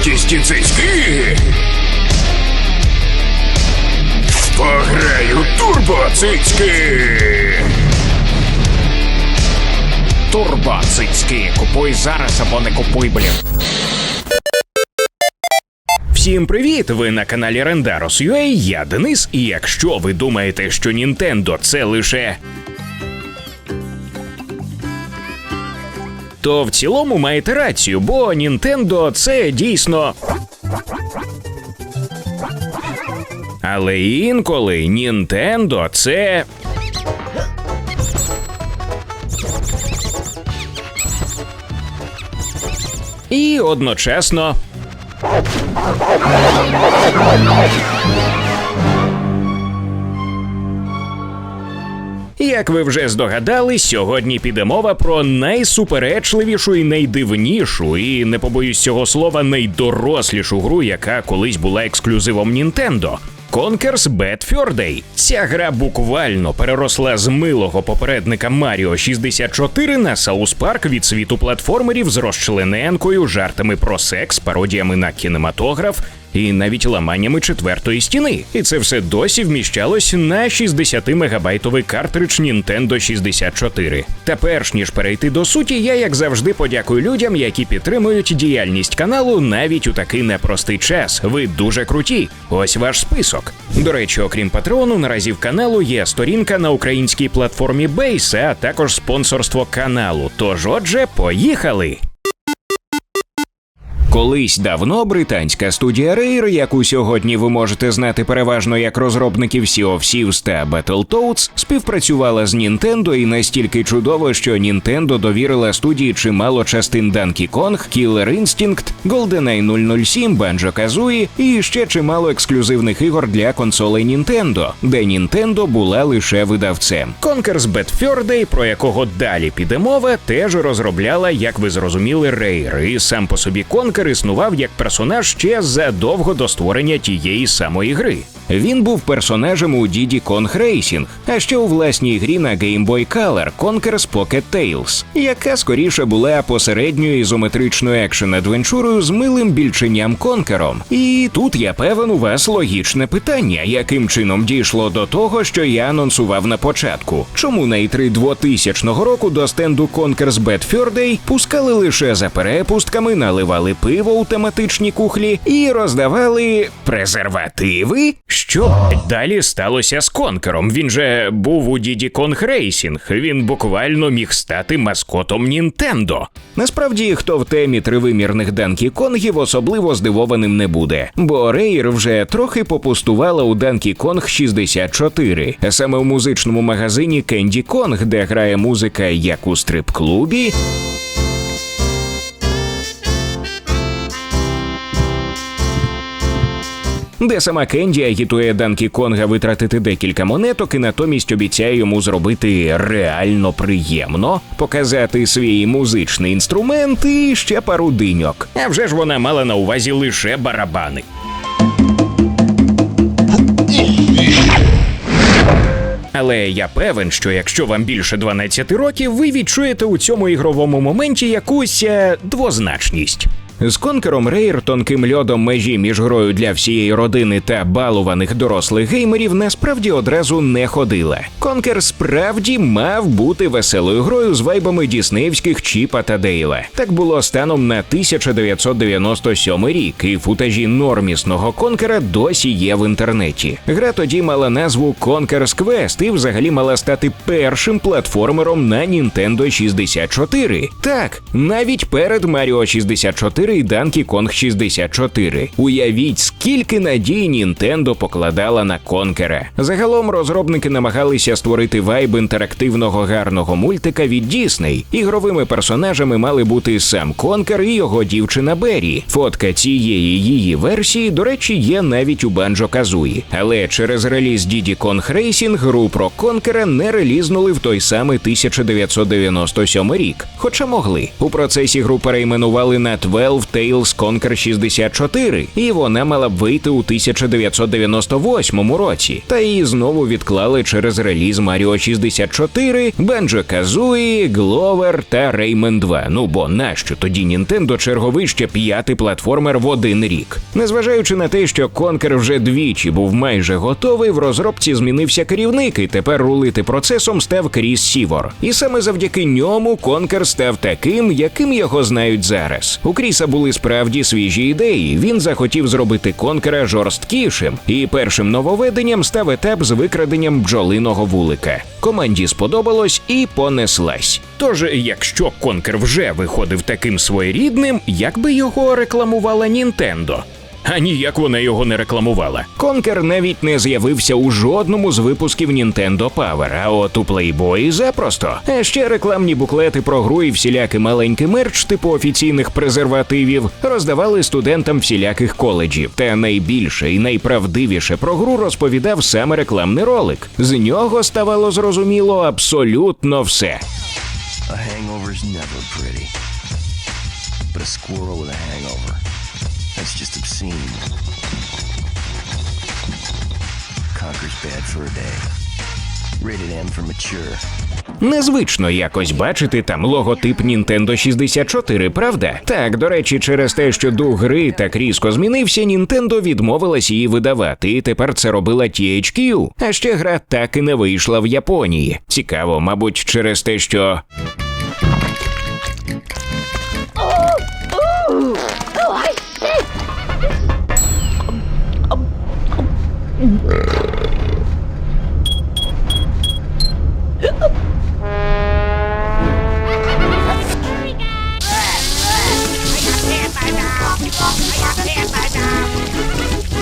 Крутісті цицьки? Пограю турбоцицьки! Турбоцицьки. Купуй зараз або не купуй, блін. Всім привіт! Ви на каналі Rendaros.ua, я Денис. І якщо ви думаєте, що Нінтендо це лише. То в цілому маєте рацію, бо Нінтендо це дійсно. Але інколи Нінтендо це. І одночасно. Як ви вже здогадались, сьогодні піде мова про найсуперечливішу і найдивнішу, і не побоюсь цього слова, найдорослішу гру, яка колись була ексклюзивом Nintendo. Conker's Bad Fur Day. Ця гра буквально переросла з милого попередника Mario 64 на South Park від світу платформерів з розчлененкою, жартами про секс, пародіями на кінематограф і навіть ламаннями четвертої стіни. І це все досі вміщалось на 60 мегабайтовий картридж Nintendo 64. Та перш ніж перейти до суті, я як завжди подякую людям, які підтримують діяльність каналу навіть у такий непростий час. Ви дуже круті. Ось ваш список. До речі, окрім патреону, наразі в каналу є сторінка на українській платформі Base, а також спонсорство каналу. Тож, отже, поїхали! Колись давно британська студія Rare, яку сьогодні ви можете знати переважно як розробників Sea of Thieves та Battletoads, співпрацювала з Nintendo і настільки чудово, що Nintendo довірила студії чимало частин Donkey Kong, Killer Instinct, GoldenEye 007, Banjo-Kazooie і ще чимало ексклюзивних ігор для консолей Nintendo, де Nintendo була лише видавцем. Conker's Bad Fur Day, про якого далі піде мова, теж розробляла, як ви зрозуміли, Rare, і сам по собі Conker існував як персонаж ще задовго до створення тієї самої гри. Він був персонажем у Diddy Kong Racing, а ще у власній грі на Game Boy Color Conker's Pocket Tales, яка скоріше була посередньою ізометричною екшен-адвенчурою з милим більченням Конкером. І тут я певен у вас логічне питання, яким чином дійшло до того, що я анонсував на початку. Чому на E3 2000 року до стенду Conker's Bad Fur Day пускали лише за перепустками, наливали пиво у тематичні кухлі і роздавали презервативи? Що далі сталося з Конкером? Він же був у Diddy Kong Racing. Він буквально міг стати маскотом Нінтендо. Насправді, хто в темі тривимірних Данкі Конгів особливо здивованим не буде, бо Рейр вже трохи попустувала у Данкі Конг 64, а саме у музичному магазині Кенді Конг, де грає музика як у стрип-клубі. Де сама Кенді агітує Данкі Конга витратити декілька монеток і натомість обіцяє йому зробити реально приємно, показати свій музичний інструмент і ще пару диньок. А вже ж вона мала на увазі лише барабани. Але я певен, що якщо вам більше 12 років, ви відчуєте у цьому ігровому моменті якусь е, двозначність. З конкером Рейр тонким льодом межі між грою для всієї родини та балуваних дорослих геймерів насправді одразу не ходила. Конкер справді мав бути веселою грою з вайбами діснеївських Чіпа та Дейла. Так було станом на 1997 рік, і футажі нормісного конкера досі є в інтернеті. Гра тоді мала назву Conker's Quest і взагалі мала стати першим платформером на Nintendo 64. Так, навіть перед Mario 64 і Donkey Kong 64. Уявіть, скільки надій Nintendo покладала на Конкера. Загалом розробники намагалися створити вайб інтерактивного гарного мультика від Disney. Ігровими персонажами мали бути сам Конкер і його дівчина Беррі. Фотка цієї її версії, до речі, є навіть у Банджо Казуї. Але через реліз Diddy Kong Racing гру про Конкера не релізнули в той самий 1997 рік. Хоча могли. У процесі гру перейменували на 12 Valve Tales Conquer 64, і вона мала б вийти у 1998 році. Та її знову відклали через реліз Mario 64, Banjo Kazooie, Glover та Rayman 2. Ну бо нащо тоді Nintendo черговий ще п'ятий платформер в один рік? Незважаючи на те, що Conquer вже двічі був майже готовий, в розробці змінився керівник, і тепер рулити процесом став Кріс Сівор. І саме завдяки ньому Conquer став таким, яким його знають зараз. У Кріса були справді свіжі ідеї. Він захотів зробити Конкера жорсткішим, і першим нововведенням став етап з викраденням бджолиного вулика. Команді сподобалось і понеслась. Тож, якщо Конкер вже виходив таким своєрідним, як би його рекламувала Нінтендо? А ніяк вона його не рекламувала. Конкер навіть не з'явився у жодному з випусків Nintendo Power, а от у Playboy запросто. А ще рекламні буклети про гру і всілякий маленький мерч типу офіційних презервативів роздавали студентам всіляких коледжів. Та найбільше і найправдивіше про гру розповідав саме рекламний ролик. З нього ставало зрозуміло абсолютно все. A hangover's never pretty. But a squirrel with a hangover, that's just obscene. Conquer's bad for a day. Rated M for mature. Незвично якось бачити там логотип Nintendo 64, правда? Так, до речі, через те, що дух гри так різко змінився, Nintendo відмовилась її видавати, і тепер це робила THQ. А ще гра так і не вийшла в Японії. Цікаво, мабуть, через те, що.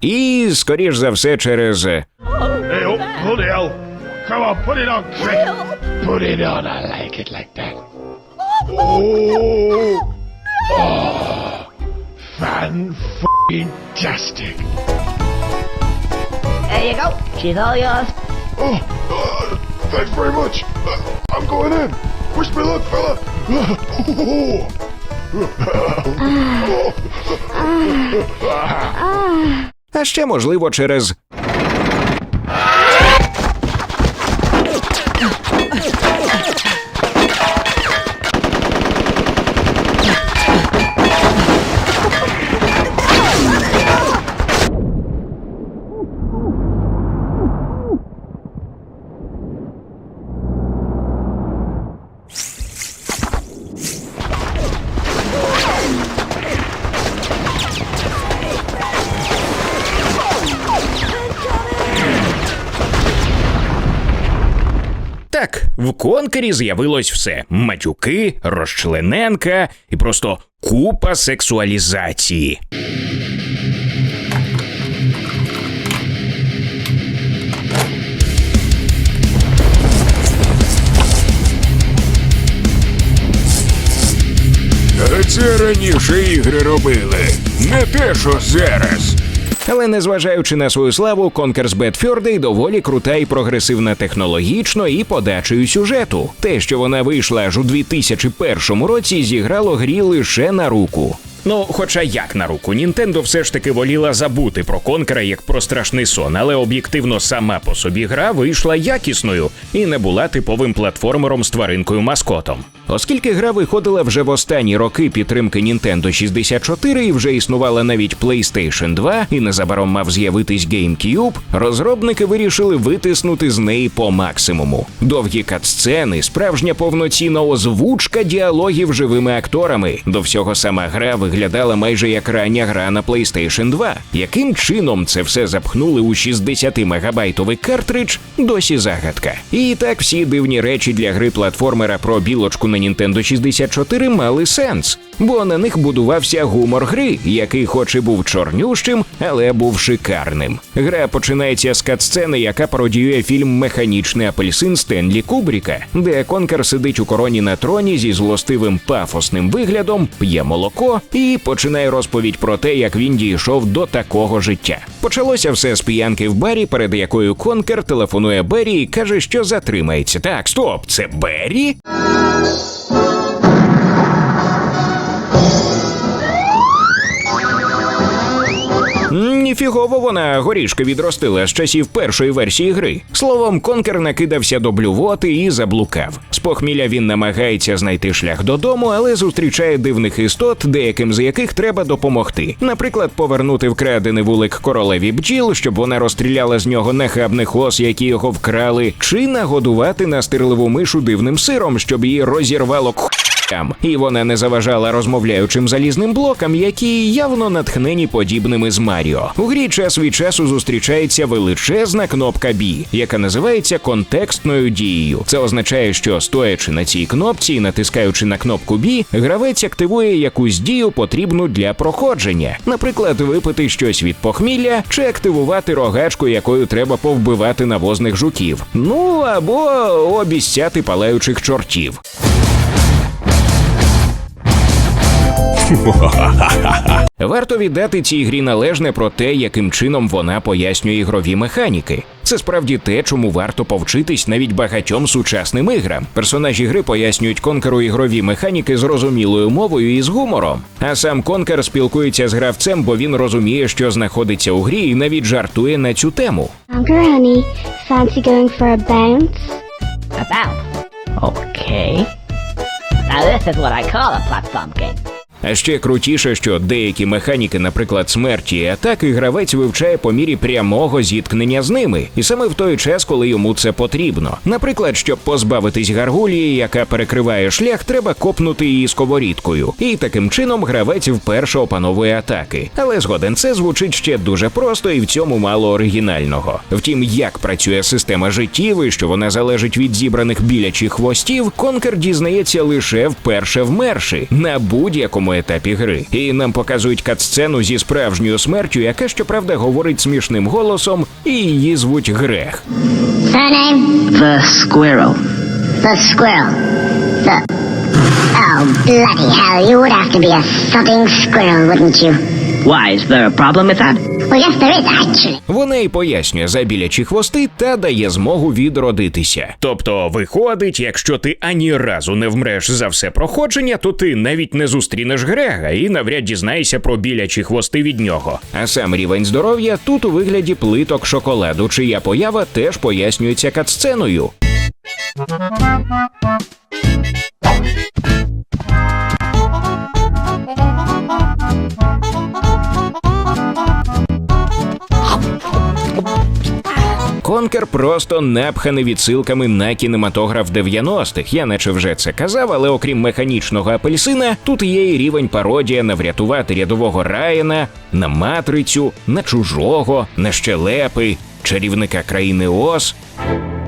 І, скоріш за все, через. е, Hey, oh, hold the hell. Come on, put it on, Crick. Put it on, I like it like that. Oh, oh, fan-f***ing-tastic. There you go. She's all yours. Oh, uh, thanks very much. Uh, I'm going in. Wish me luck, fella. А ще, можливо, через. Так, в конкурі з'явилось все: матюки, розчлененка і просто купа сексуалізації. Це раніше ігри робили. Не те, що зараз. Але незважаючи на свою славу, Fur Day доволі крута і прогресивна технологічно і подачею сюжету. Те, що вона вийшла аж у 2001 році, зіграло грі лише на руку. Ну, хоча як на руку, Нінтендо все ж таки воліла забути про Конкера як про страшний сон, але об'єктивно сама по собі гра вийшла якісною і не була типовим платформером з тваринкою маскотом. Оскільки гра виходила вже в останні роки підтримки Nintendo 64 і вже існувала навіть PlayStation 2 і незабаром мав з'явитись GameCube, розробники вирішили витиснути з неї по максимуму. Довгі катсцени, справжня повноцінна озвучка діалогів живими акторами. До всього сама гра виглядала майже як рання гра на PlayStation 2. Яким чином це все запхнули у 60 мегабайтовий картридж, досі загадка. І так всі дивні речі для гри платформера про білочку на Nintendo 64 мали сенс, бо на них будувався гумор гри, який, хоч і був чорнющим, але був шикарним. Гра починається з катсцени, яка пародіює фільм Механічний апельсин Стенлі Кубріка, де Конкер сидить у короні на троні зі злостивим пафосним виглядом, п'є молоко і починає розповідь про те, як він дійшов до такого життя. Почалося все з п'янки в барі, перед якою Конкер телефонує Беррі і каже, що затримається. Так, стоп, це Беррі? І фігово вона горішки відростила з часів першої версії гри. Словом, конкер накидався до блювоти і заблукав. З похмілля він намагається знайти шлях додому, але зустрічає дивних істот, деяким з яких треба допомогти. Наприклад, повернути вкрадений вулик королеві бджіл, щоб вона розстріляла з нього нахабних ос, які його вкрали, чи нагодувати настирливу мишу дивним сиром, щоб її розірвало Ям. І вона не заважала розмовляючим залізним блокам, які явно натхнені подібними з Маріо. У грі час від часу зустрічається величезна кнопка B, яка називається контекстною дією. Це означає, що стоячи на цій кнопці і натискаючи на кнопку B, гравець активує якусь дію потрібну для проходження, наприклад, випити щось від похмілля чи активувати рогачку, якою треба повбивати навозних жуків. Ну або обіцяти палаючих чортів. Варто віддати цій грі належне про те, яким чином вона пояснює ігрові механіки. Це справді те, чому варто повчитись навіть багатьом сучасним іграм. Персонажі гри пояснюють конкеру ігрові механіки зрозумілою мовою і з гумором. А сам конкер спілкується з гравцем, бо він розуміє, що знаходиться у грі, і навіть жартує на цю тему. Honey, fancy going for a bounce? A bounce. Okay. Now this is what I call a platform game. А ще крутіше, що деякі механіки, наприклад, смерті і атаки, гравець вивчає по мірі прямого зіткнення з ними, і саме в той час, коли йому це потрібно. Наприклад, щоб позбавитись гаргулії, яка перекриває шлях, треба копнути її сковорідкою. І таким чином гравець вперше опановує атаки. Але згоден це звучить ще дуже просто і в цьому мало оригінального. Втім, як працює система життів і що вона залежить від зібраних білячих хвостів, конкер дізнається лише вперше вмерши на будь-якому етапі гри. І нам показують катсцену зі справжньою смертю, яка щоправда говорить смішним голосом, і її звуть Грех. Surname? The squirrel. The squirrel. The. Oh, bloody hell, you would have to be a fucking squirrel, wouldn't you? Why, is there a problem with that? Well, yes, there is, actually. Вона й пояснює забілячі хвости та дає змогу відродитися. Тобто, виходить, якщо ти ані разу не вмреш за все проходження, то ти навіть не зустрінеш Грега і навряд дізнаєшся про білячі хвости від нього. А сам рівень здоров'я тут у вигляді плиток шоколаду, чия поява теж пояснюється катсценою. Конкер просто напханий відсилками на кінематограф 90-х. Я наче вже це казав, але окрім механічного апельсина, тут є і рівень пародія на врятувати рядового Райана, на матрицю, на чужого, на щелепи, чарівника країни Оз.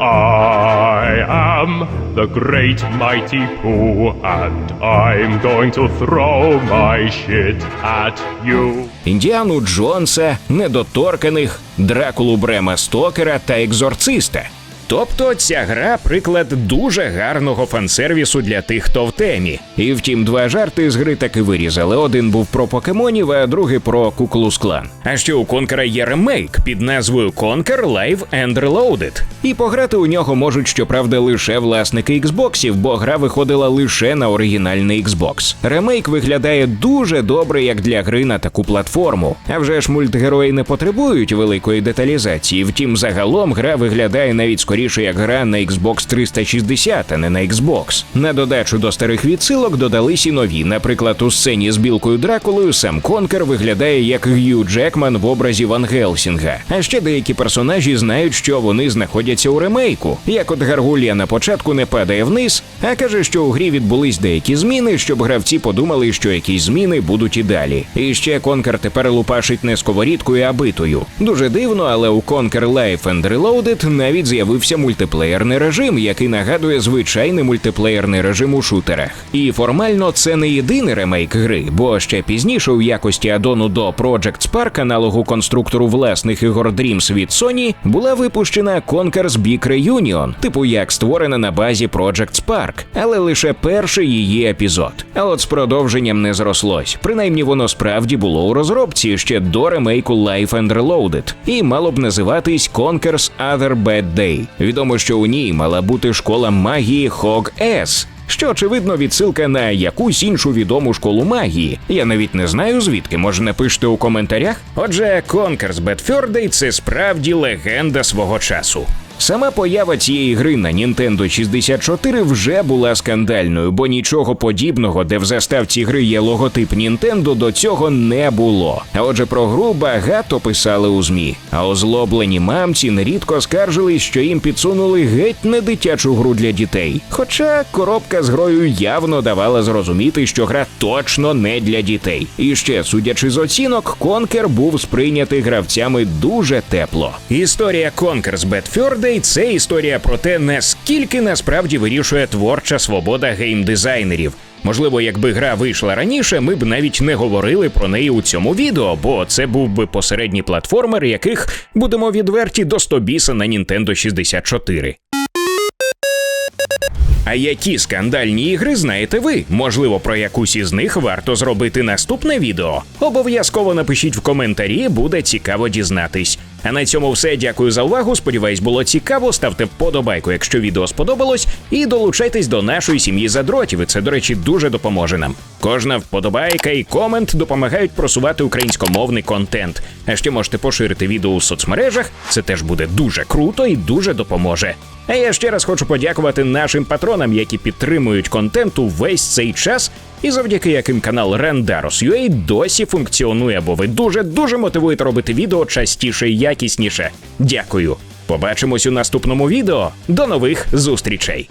I am the great mighty Pooh, and I'm going to throw my shit at you. Індіану Джонса, недоторканих, Дракулу Брема Стокера та екзорциста. Тобто ця гра приклад дуже гарного фансервісу для тих, хто в темі. І втім, два жарти з гри таки вирізали. Один був про покемонів, а другий про Куклус Клан. А ще у Конкера є ремейк під назвою Conquer Live and Reloaded. І пограти у нього можуть, щоправда, лише власники Xboxів, бо гра виходила лише на оригінальний Xbox. Ремейк виглядає дуже добре, як для гри на таку платформу. А вже ж мультгерої не потребують великої деталізації. Втім, загалом гра виглядає навіть скоріше як гра на Xbox 360, а не на Xbox. На додачу до старих відсилок додались і нові. Наприклад, у сцені з білкою Дракулою сам Конкер виглядає як Г'ю Джекман в образі Ван Гелсінга. А ще деякі персонажі знають, що вони знаходяться у ремейку. Як от Гаргулія на початку не падає вниз, а каже, що у грі відбулись деякі зміни, щоб гравці подумали, що якісь зміни будуть і далі. І ще Конкер тепер лупашить не сковорідкою, а битою. Дуже дивно, але у Conquer Life and Reloaded навіть з'явився мультиплеєрний режим, який нагадує звичайний мультиплеєрний режим у шутерах. І формально це не єдиний ремейк гри, бо ще пізніше у якості адону до Project Spark, аналогу конструктору власних ігор Dreams від Sony, була випущена Conker's Big Reunion, типу як створена на базі Project Spark, але лише перший її епізод. А от з продовженням не зрослось. Принаймні воно справді було у розробці ще до ремейку Life and Reloaded, і мало б називатись Conker's Other Bad Day. Відомо, що у ній мала бути школа магії Хог С. Що очевидно відсилка на якусь іншу відому школу магії. Я навіть не знаю звідки. Може напишете у коментарях. Отже, Конкерс Бетфьордей це справді легенда свого часу. Сама поява цієї гри на Nintendo 64 вже була скандальною, бо нічого подібного, де в заставці гри є логотип Nintendo, до цього не було. А отже, про гру багато писали у змі. А озлоблені мамці нерідко скаржились, що їм підсунули геть не дитячу гру для дітей. Хоча коробка з грою явно давала зрозуміти, що гра точно не для дітей. І ще, судячи з оцінок, Конкер був сприйнятий гравцями дуже тепло. Історія Conker's Bad Fur Day – це історія про те, наскільки насправді вирішує творча свобода геймдизайнерів. Можливо, якби гра вийшла раніше, ми б навіть не говорили про неї у цьому відео, бо це був би посередній платформер, яких будемо відверті до 100 біса на Nintendo 64. А які скандальні ігри знаєте ви? Можливо, про якусь із них варто зробити наступне відео. Обов'язково напишіть в коментарі, буде цікаво дізнатись. А на цьому все. Дякую за увагу. Сподіваюсь, було цікаво. Ставте вподобайку, якщо відео сподобалось, і долучайтесь до нашої сім'ї задротів. І це, до речі, дуже допоможе нам. Кожна вподобайка і комент допомагають просувати українськомовний контент. А ще можете поширити відео у соцмережах. Це теж буде дуже круто і дуже допоможе. А я ще раз хочу подякувати нашим патронам, які підтримують контент увесь цей час, і завдяки яким канал Renderos.ua досі функціонує, бо ви дуже дуже мотивуєте робити відео частіше і якісніше. Дякую. Побачимось у наступному відео. До нових зустрічей.